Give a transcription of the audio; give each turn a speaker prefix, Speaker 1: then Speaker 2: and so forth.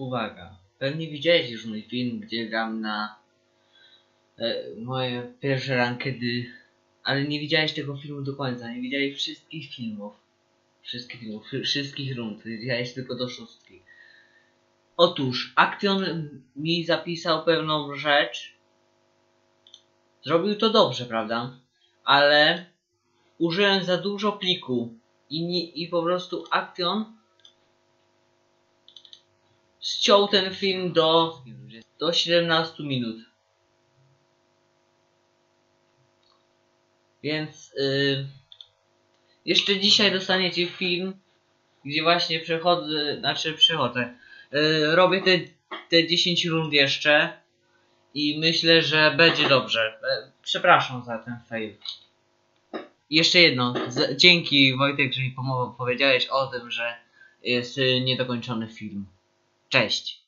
Speaker 1: Uwaga. Pewnie widziałeś już mój film, gdzie gram na e, moje pierwsze rankedy, ale nie widziałeś tego filmu do końca, nie widziałeś wszystkich filmów. Wszystkich filmów, wszy- wszystkich rund, widziałeś tylko do szóstki. Otóż, Action mi zapisał pewną rzecz. Zrobił to dobrze, prawda? Ale użyłem za dużo pliku i, nie, i po prostu Action ściął ten film do, do 17 minut. Więc y, jeszcze dzisiaj dostaniecie film, gdzie właśnie przechodzę, znaczy przechodzę. Y, robię te, te 10 rund jeszcze i myślę, że będzie dobrze. E, Przepraszam za ten fail. Jeszcze jedno. Dzięki Wojtek, że mi pomo- powiedziałeś o tym, że jest y, niedokończony film. Cześć!